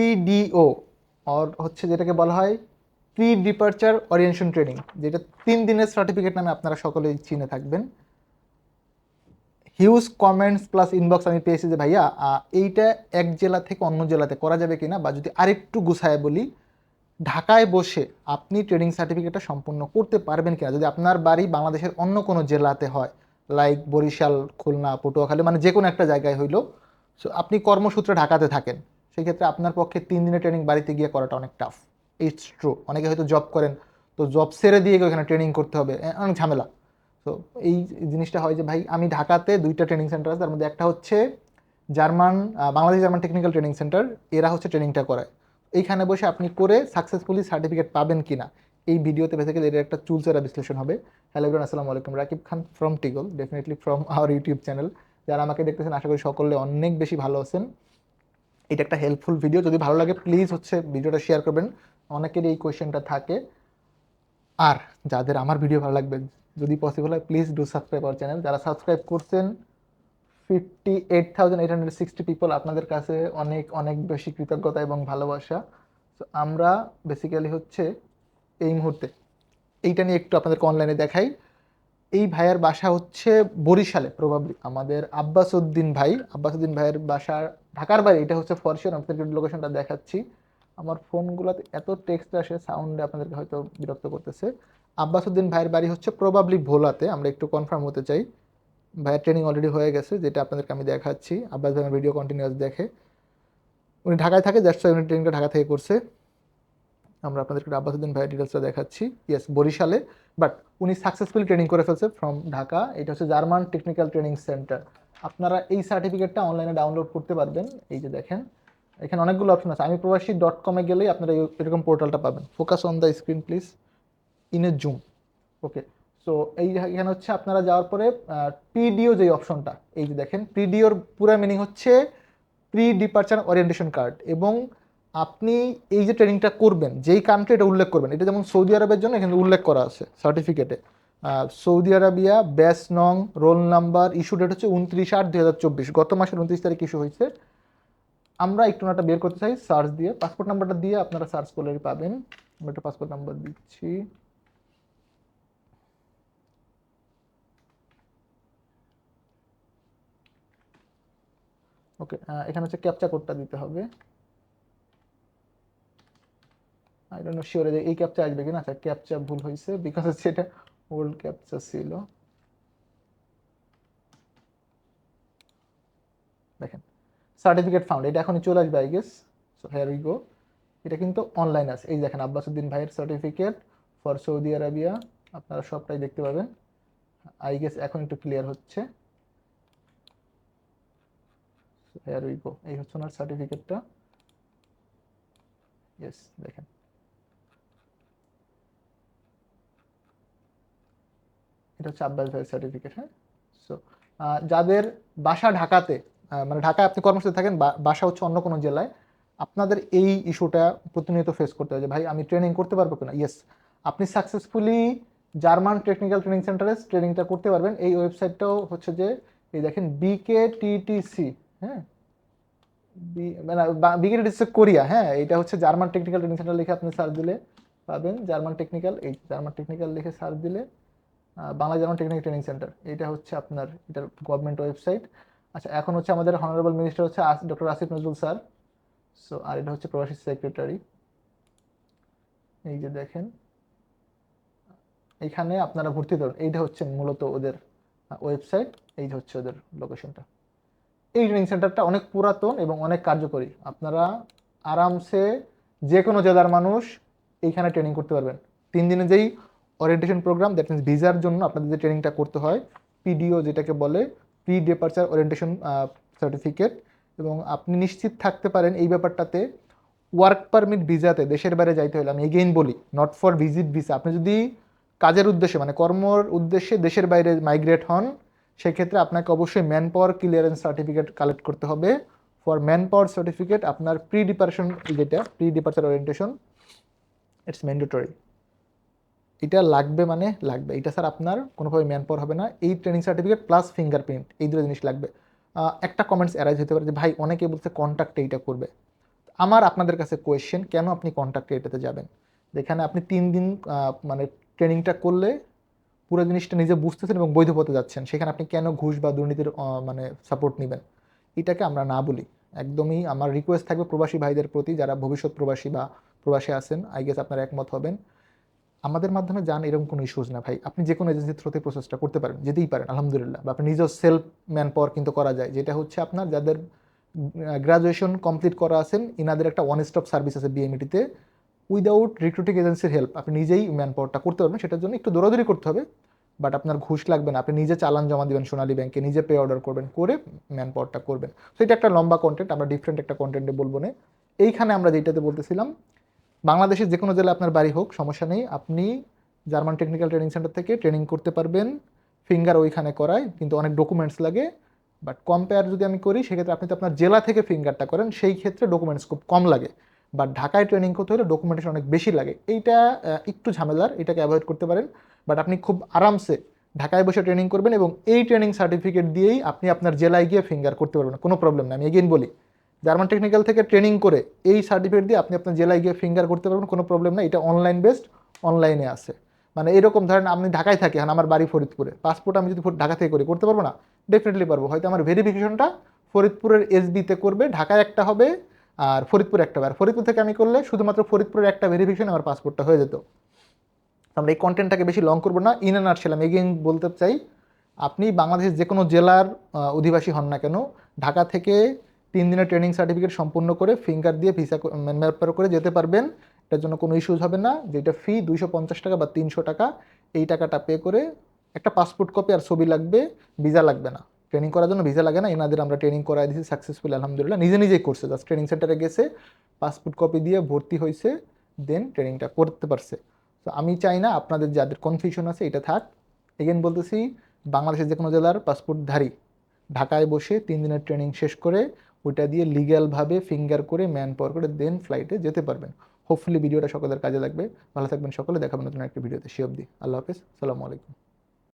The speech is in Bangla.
পিডিও অর হচ্ছে যেটাকে বলা হয় প্রি ডিপার্চার ওরিয়েন্টেশন ট্রেনিং যেটা তিন দিনের সার্টিফিকেট নামে আপনারা সকলেই চিনে থাকবেন। হিউজ কমেন্টস প্লাস ইনবক্স আমি পেয়েছি যে ভাইয়া এইটা এক জেলা থেকে অন্য জেলাতে করা যাবে কিনা? বা যদি আরেকটু গুছায় বলি, ঢাকায় বসে আপনি ট্রেনিং সার্টিফিকেটটা সম্পূর্ণ করতে পারবেন কিনা? যদি আপনার বাড়ি বাংলাদেশের অন্য কোনো জেলাতে হয় লাইক বরিশাল, খুলনা, পটুয়াখালী মানে যে কোনো একটা জায়গায় হইল সো আপনি কর্মসূত্রে ঢাকাতে থাকেন। সেই ক্ষেত্রে আপনার পক্ষে তিন দিনের ট্রেনিং বাড়িতে গিয়ে করাটা অনেক টাফ ইটস ট্রু অনেকে হয়তো জব করেন, তো জব সেরে দিয়ে ওখানে ট্রেনিং করতে হবে। অনেক ঝামেলা। তো এই জিনিসটা হয় যে, ভাই, আমি ঢাকাতে দুইটা ট্রেনিং সেন্টার আছে। তার মধ্যে একটা হচ্ছে German Bangladesh German technical training centre এরা হচ্ছে ট্রেনিংটা করায়। এইখানে বসে আপনি করে সাকসেসফুলি সার্টিফিকেট পাবেন কি না এই ভিডিওতে বেসিক্যালি এর একটা চুলচেরা বিশ্লেষণ হবে। হ্যালো এভরিওয়ান আসসালামু আলাইকুম। Rakib Khan from টিগল definitely from our YouTube channel যারা আমাকে দেখতেছেন, আশা করি সকলে অনেক বেশি ভালো আছেন। এটা একটা হেল্পফুল ভিডিও যদি ভালো লাগে প্লিজ হচ্ছে ভিডিওটা শেয়ার করবেন। অনেকের এই কোয়েশ্চেনটা থাকে। আর যাদের আমার ভিডিও ভালো লাগবে, যদি পসিবল হয় please do subscribe our channel যারা সাবস্ক্রাইব করছেন fifty eight thousand eight hundred sixty people আপনাদের কাছে অনেক অনেক বেশি কৃতজ্ঞতা এবং ভালোবাসা। তো আমরা বেসিক্যালি হচ্ছে এই মুহূর্তে, এইটা নিয়ে একটু আপনাদেরকে অনলাইনে দেখাই। এই ভাইয়ের বাসা হচ্ছে বরিশালে প্রবাবলি আমাদের আব্বাস উদ্দিন ভাই। আব্বাস উদ্দিন ভাইয়ের বাসা ঢাকার বাইরে, এটা হচ্ছে ফরশন আপনাদেরকে লোকেশনটা দেখাচ্ছি। আমার ফোনগুলোতে এত টেক্সট আসে সাউন্ডে আপনাদেরকে হয়তো বিরক্ত করতেছে। আব্বাস উদ্দিন ভাইয়ের বাড়ি হচ্ছে প্রবাবলি ভোলাতে, আমরা একটু কনফার্ম হতে চাই। ভাইয়ের ট্রেনিং অলরেডি হয়ে গেছে, যেটা আপনাদেরকে আমি দেখাচ্ছি। আব্বাস ভাইয়ের ভিডিও কন্টিনিউয়াস দেখে। উনি ঢাকায় থাকে জাস্ট উনি ট্রেনিংটা ঢাকা থেকে করছে। আমরা আপনাদেরকে আব্বাস উদ্দিন ভাইয়ের ডিটেলসটা দেখাচ্ছি। ইয়েস বরিশালে বাট উনি সাকসেসফুলি ট্রেনিং করে ফেলছে ফ্রম ঢাকা। এটা হচ্ছে জার্মান টেকনিক্যাল ট্রেনিং সেন্টার আপনারা এই সার্টিফিকেটটা অনলাইনে ডাউনলোড করতে পারবেন। এই যে দেখেন, এখানে অনেকগুলো অপশন আছে। আমি প্রবাসী ডট কমে গেলেই আপনারা এরকম পোর্টালটা পাবেন। Focus on the screen please in a zoom okay so এই এখানে হচ্ছে আপনারা যাওয়ার পরে পিডিও যে অপশনটা এই যে দেখেন পিডিওর পুরো মিনিং হচ্ছে প্রি ডিপার্চার ওরিয়েন্টেশন কার্ড এবং আপনি এই যে ট্রেনিংটা করবেন, যেই কান্ট্রি এটা উল্লেখ করবেন, এটা যেমন সৌদি আরবের জন্য এখানে উল্লেখ করা আছে সার্টিফিকেটে সৌদি আরাবিয়া, ব্যাস নং, রোল নাম্বার ইস্যু ডেট হচ্ছে উনত্রিশ আট দুই হাজার চব্বিশ। গত মাসের উনত্রিশ তারিখ ইস্যু হয়েছে। আমরা একটু নাটা বের করতে চাই সার্চ দিয়ে। পাসপোর্ট নাম্বারটা দিয়ে আপনারা সার্চ করলে পাবেন। আমরা একটা পাসপোর্ট নাম্বার দিচ্ছি। ওকে এখানে হচ্ছে ক্যাপচা কোডটা দিতে হবে। আই ডোন্ট নো শিওর এই ক্যাপচা আসবে কিনা? আচ্ছা ক্যাপচা ভুল হয়েছে বিকজ হচ্ছে এটা ওল্ড ক্যাপচা ছিল। দেখেন সার্টিফিকেট ফাউন্ড এটা এখনই চলে আসবে I guess so here we go এটা কিন্তু অনলাইন আছে। এই দেখেন আব্বাসুদ্দিন ভাইয়ের সার্টিফিকেট ফর সৌদি আরাবিয়া আপনারা সবটাই দেখতে পাবেন। আই গেস এখন একটু ক্লিয়ার হচ্ছে। হেয়ার উই গো এই হচ্ছে ওনার সার্টিফিকেটটা ইয়েস দেখেন। এটা হচ্ছে আব্বাস ভাইয়ের সার্টিফিকেট হ্যাঁ? সো যাদের বাসা ঢাকাতে মানে ঢাকায় আপনি কর্মসূচি থাকেন বাসা হচ্ছে অন্য কোনো জেলায়, আপনাদের এই ইস্যুটা প্রতিনিয়ত ফেস করতে হয় যে, ভাই, আমি ট্রেনিং করতে পারব কিনা? ইয়েস আপনি সাকসেসফুলি জার্মান টেকনিক্যাল ট্রেনিং সেন্টারে ট্রেনিংটা করতে পারবেন। এই ওয়েবসাইটটাও হচ্ছে যে, এই দেখেন বিকে টিটিসি হ্যাঁ? বিকে টিটিসি কোরিয়া হ্যাঁ? এটা হচ্ছে জার্মান টেকনিক্যাল ট্রেনিং সেন্টার লিখে আপনি সার্চ দিলে পাবেন। জার্মান টেকনিক্যাল এই জার্মান টেকনিক্যাল লিখে সার্চ দিলে Bangla German technic training centre এটা হচ্ছে আপনার, এটার গভর্নমেন্ট ওয়েবসাইট আচ্ছা এখন হচ্ছে আমাদের হনারেবল মিনিস্টার হচ্ছে doctor Asif Nazrul sir. So আর এটা হচ্ছে প্রবাসী সেক্রেটারি এই যে দেখেন এইখানে আপনারা ভর্তি করুন এইটা হচ্ছে মূলত ওদের ওয়েবসাইট এই হচ্ছে ওদের লোকেশনটা এই ট্রেনিং সেন্টারটা অনেক পুরাতন এবং অনেক কার্যকরী। আপনারা আরামসে যে কোনো জেলার মানুষ এইখানে ট্রেনিং করতে পারবেন। তিন দিনে যেই ওরিয়েন্টেশন প্রোগ্রাম দ্যাট মিনস ভিসার জন্য আপনাদের যে ট্রেনিংটা করতে হয় পিডিও যেটাকে বলে প্রি ডিপার্চার ওরিয়েন্টেশন সার্টিফিকেট এবং আপনি নিশ্চিত থাকতে পারেন এই ব্যাপারটাতে ওয়ার্ক পারমিট ভিসাতে দেশের বাইরে যাইতে হলে, আমি এগেইন বলি নট ফর ভিজিট ভিসা আপনি যদি কাজের উদ্দেশ্যে মানে কর্মর উদ্দেশ্যে দেশের বাইরে মাইগ্রেট হন, সেক্ষেত্রে আপনাকে অবশ্যই man power clearance certificate collect করতে হবে। ফর ম্যান পাওয়ার সার্টিফিকেট আপনার প্রি ডিপারেশন যেটা pre departure orientation it's mandatory এটা লাগবে মানে লাগবে। এটা স্যার আপনার কোনোভাবে ম্যান পাওয়ার হবে না। এই ট্রেনিং সার্টিফিকেট প্লাস ফিঙ্গারপ্রিন্ট এই দুটো জিনিস লাগবে। একটা কমেন্টস অ্যারাইজ হতে পারে যে, ভাই অনেকে বলছে কন্ট্যাক্টে এইটা করবে। আমার আপনাদের কাছে কোয়েশ্চেন কেন আপনি কন্ট্যাক্ট এটাতে যাবেন? যেখানে আপনি তিন দিন মানে ট্রেনিংটা করলে পুরো জিনিসটা নিজে বুঝতেছেন এবং বৈধ পথে যাচ্ছেন। সেখানে আপনি কেন ঘুষ বা দুর্নীতির মানে সাপোর্ট নেবেন? এটাকে আমরা না বলি। একদমই আমার রিকোয়েস্ট থাকবে প্রবাসী ভাইদের প্রতি যারা ভবিষ্যৎ প্রবাসী বা প্রবাসী আছেন আই গেস আপনারা একমত হবেন। আমাদের মাধ্যমে যান এরকম কোনো ইস্যুস না ভাই। আপনি যে কোনো এজেন্সির থ্রুতে প্রসেসটা করতে পারেন, যেতেই পারেন, আলহামদুলিল্লাহ। বা আপনি নিজেও সেলফ ম্যান পাওয়ার কিন্তু করা যায়, যেটা হচ্ছে আপনার যাদের গ্রাজুয়েশন কমপ্লিট করা আছেন, ইনাদের একটা ওয়ান স্টপ সার্ভিস আছে বিএমইটিতে উইদাউট রিক্রুটিং এজেন্সির হেল্প আপনি নিজেই ম্যান পাওয়ারটা করতে পারবেন, সেটার জন্য একটু দৌড়াদৌড়ি করতে হবে বাট আপনার ঘুষ লাগবে না। আপনি নিজে চালান জমা দিবেন সোনালী ব্যাংকে নিজে পে অর্ডার করবেন, করে ম্যান পাওয়ারটা করবেন। সো এটা একটা লম্বা কন্টেন্ট আমরা ডিফারেন্ট একটা কন্টেন্টে বলব না। এইখানে আমরা যেটাতে বলতেছিলাম বাংলাদেশের যে কোনো জেলায় আপনার বাড়ি হোক, সমস্যা নেই। আপনি জার্মান টেকনিক্যাল ট্রেনিং সেন্টার থেকে ট্রেনিং করতে পারবেন, ফিঙ্গার ওইখানে করায়, কিন্তু অনেক ডকুমেন্টস লাগে। বাট কম্পেয়ার যদি আমি করি, সেক্ষেত্রে আপনি তো আপনার জেলা থেকে ফিঙ্গারটা করেন, সেই ক্ষেত্রে ডকুমেন্টস খুব কম লাগে। বাট ঢাকায় ট্রেনিং করতে হলে ডকুমেন্টেশন অনেক বেশি লাগে। এইটা একটু ঝামেলার, এটাকে অ্যাভয়েড করতে পারেন। বাট আপনি খুব আরামসে ঢাকায় বসে ট্রেনিং করবেন এবং এই ট্রেনিং সার্টিফিকেট দিয়েই আপনি আপনার জেলায় গিয়ে ফিঙ্গার করতে পারবেন, কোনো প্রবলেম না আমি এগেইন বলি জার্মান টেকনিক্যাল থেকে ট্রেনিং করে এই সার্টিফিকেট দিয়ে আপনি আপনার জেলায় গিয়ে ফিঙ্গার করতে পারবেন, কোনো প্রবলেম না এটা অনলাইন বেসড অনলাইনে আছে। মানে এরকম ধরেন আপনি ঢাকায় থাকি এখন আমার বাড়ি ফরিদপুরে। পাসপোর্ট আমি যদি ঢাকা থেকে করি, করতে পারব না? ডেফিনেটলি পারব। হয়তো আমার ভেরিফিকেশনটা ফরিদপুরের এসবিতে করবে, ঢাকায় একটা হবে আর ফরিদপুর একটা হবে। আর ফরিদপুর থেকে আমি করলে শুধুমাত্র ফরিদপুরের একটা ভেরিফিকেশন আমার পাসপোর্টটা হয়ে যেত। আমরা এই কন্টেন্টটাকে বেশি লং করব না। ইন অ্যান্ড আমি এগেইন বলতে চাই, আপনি বাংলাদেশের যে কোনো জেলার অধিবাসী হন না কেন, ঢাকা থেকে তিন দিনের ট্রেনিং সার্টিফিকেট সম্পূর্ণ করে ফিঙ্গার দিয়ে ভিসা ম্যাপার করে যেতে পারবেন। এটার জন্য কোনো ইস্যুজ হবে না। যেটা ফি দুইশো পঞ্চাশ টাকা বা তিনশো টাকা, এই টাকাটা পে করে একটা পাসপোর্ট কপি আর ছবি লাগবে ভিসা লাগবে না। ট্রেনিং করার জন্য ভিসা লাগে না, এনাদের আমরা ট্রেনিং করাই দিয়েছি সাকসেসফুল আলহামদুলিল্লাহ। নিজে নিজেই করছে জাস্ট ট্রেনিং সেন্টারে গেছে পাসপোর্ট কপি দিয়ে ভর্তি হয়েছে দেন ট্রেনিংটা করতে পারছে। তো আমি চাই না আপনাদের যাদের কনফিউশন আছে, এটা থাক। এগেন বলতেছি, বাংলাদেশের যে কোনো জেলার পাসপোর্টধারী ঢাকায় বসে তিন দিনের ট্রেনিং শেষ করে ওইটা দিয়ে লিগ্যালভাবে ফিঙ্গার করে ম্যান পাওয়ার করে দেন ফ্লাইটে যেতে পারবেন। হোপফুলি ভিডিওটা সকলের কাজে লাগবে। ভালো থাকবেন সকলে দেখাবেন নতুন একটা ভিডিওতে সে অবধি, আল্লাহ হাফেজ। সালামু আলাইকুম।